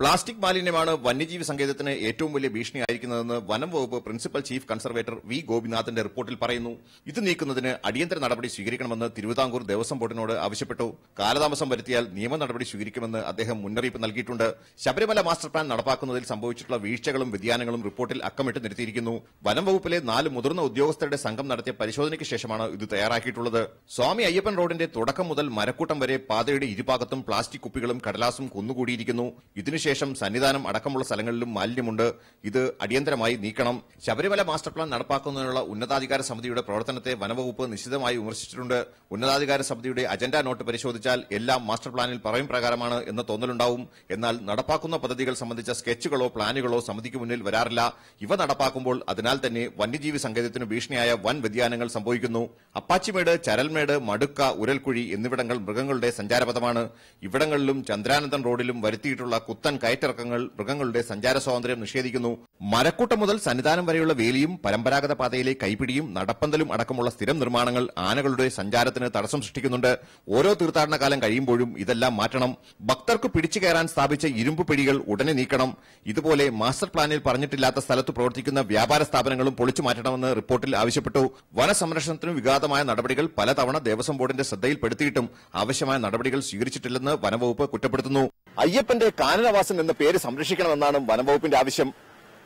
Plastic മാലിന്യമാണ് വന്യജീവി സങ്കേതത്തിന് ഏറ്റവും വലിയ ഭീഷണിയായിരിക്കുന്നതെന്ന് വനം വകുപ്പ് പ്രിൻസിപ്പൽ ചീഫ് കൺസർവേറ്റർ വി ഗോപിനാഥിന്റെ റിപ്പോർട്ടിൽ പറയുന്നു. ഇത് നീക്കുന്നതിന് അടിയന്തര നടപടി സ്വീകരിക്കണമെന്ന് തിരുവിതാംകൂർ ദേവസ്വം ബോർഡിനോട് ആവശ്യപ്പെട്ടു. കാലതാമസം വരുത്തിയാൽ നിയമ നടപടി സ്വീകരിക്കുമെന്ന് അദ്ദേഹം മുന്നറിയിപ്പ് നൽകിയിട്ടുണ്ട്. ശബരിമല മാസ്റ്റർ പ്ലാൻ നടപ്പാക്കുന്നതിൽ സംഭവിച്ചിട്ടുള്ള വീഴ്ചകളും വ്യതിയാനങ്ങളും റിപ്പോർട്ടിൽ അക്കമിട്ട് നിർത്തിയിരിക്കുന്നു വനം വകുപ്പിലെ നാല് മുതിർന്ന ഉദ്യോഗസ്ഥരുടെ സംഘം നടത്തിയ പരിശോധനയ്ക്ക് ശേഷമാണ് ഇത് തയ്യാറാക്കിയിട്ടുള്ളത്. സ്വാമി അയ്യപ്പൻ റോഡിന്റെ തുടക്കം മുതൽ മരക്കൂട്ടം വരെ പാതയുടെ ഇരുഭാഗത്തും പ്ലാസ്റ്റിക് കുപ്പികളും കടലാസും കൊന്നുകൂടിയിരിക്കുന്നു. ഇതിനുശേഷം സന്നിധാനം അടക്കമുള്ള സ്ഥലങ്ങളിലും മാലിന്യമുണ്ട്. ഇത് അടിയന്തരമായി നീക്കണം. ശബരിമല മാസ്റ്റർ പ്ലാൻ നടപ്പാക്കുന്നതിനുള്ള ഉന്നതാധികാര സമിതിയുടെ പ്രവർത്തനത്തെ വനവകുപ്പ് നിശ്ചിതമായി വിമർശിച്ചിട്ടുണ്ട്. ഉന്നതാധികാര സമിതിയുടെ അജണ്ട നോട്ട് പരിശോധിച്ചാൽ എല്ലാം മാസ്റ്റർ പ്ലാനിൽ പറയും പ്രകാരമാണ് എന്ന തോന്നലുണ്ടാവും. എന്നാൽ നടപ്പാക്കുന്ന പദ്ധതികൾ സംബന്ധിച്ച സ്കെച്ചുകളോ പ്ലാനുകളോ സമിതിക്ക് മുന്നിൽ വരാറില്ല. ഇവ നടപ്പാക്കുമ്പോൾ അതിനാൽ തന്നെ വന്യജീവി സങ്കേതത്തിന് ഭീഷണിയായ വൻ വ്യതിയാനങ്ങൾ സംഭവിക്കുന്നു. അപ്പാച്ചിമേട് ചരൽമേട് മടുക്ക ഉരൽക്കുഴി എന്നിവിടങ്ങൾ മൃഗങ്ങളുടെ സഞ്ചാരപഥമാണ്. ഇവിടങ്ങളിലും ചന്ദ്രാനന്ദൻ റോഡിലും വരുത്തിയിട്ടുള്ള കുത്തൻ കയറ്റിറക്കങ്ങൾ മൃഗങ്ങളുടെ സഞ്ചാര സ്വാതന്ത്ര്യം നിഷേധിക്കുന്നു. മരക്കൂട്ടം മുതൽ സന്നിധാനം വരെയുള്ള വേലിയും പരമ്പരാഗത പാതയിലെ കൈപിടിയും നടപ്പന്തലും അടക്കമുള്ള സ്ഥിരം നിർമ്മാണങ്ങൾ ആനകളുടെ സഞ്ചാരത്തിന് തടസ്സം സൃഷ്ടിക്കുന്നുണ്ട്. ഓരോ തീർത്ഥാടന കാലം കഴിയുമ്പോഴും ഇതെല്ലാം മാറ്റണം. ഭക്തർക്ക് പിടിച്ചു കയറാൻ സ്ഥാപിച്ച ഇരുമ്പ് പിടികൾ ഉടനെ നീക്കണം. ഇതുപോലെ മാസ്റ്റർ പ്ലാനിൽ പറഞ്ഞിട്ടില്ലാത്ത സ്ഥലത്ത് പ്രവർത്തിക്കുന്ന വ്യാപാര സ്ഥാപനങ്ങളും പൊളിച്ചു മാറ്റണമെന്ന് റിപ്പോർട്ടിൽ ആവശ്യപ്പെട്ടു. വനസംരക്ഷണത്തിനും വിഘാതമായ നടപടികൾ പലതവണ ദേവസ്വം ബോർഡിന്റെ ശ്രദ്ധയിൽപ്പെടുത്തിയിട്ടും ആവശ്യമായ നടപടികൾ സ്വീകരിച്ചിട്ടില്ലെന്ന് വനവകുപ്പ് കുറ്റപ്പെടുത്തുന്നു. അയ്യപ്പന്റെ കാനനവാസം എന്ന പേര് സംരക്ഷിക്കണമെന്നാണ് വനംവകുപ്പിന്റെ ആവശ്യം.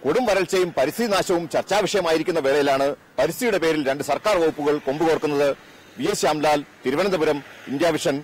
കൊടും വരൾച്ചയും പരിസ്ഥിതി നാശവും ചർച്ചാ വിഷയമായിരിക്കുന്ന വേളയിലാണ് പരിസ്ഥിതിയുടെ പേരിൽ രണ്ട് സർക്കാർ വകുപ്പുകൾ കൊമ്പുകോർക്കുന്നത്. V S Shyamlal Thiruvananthapuram India vision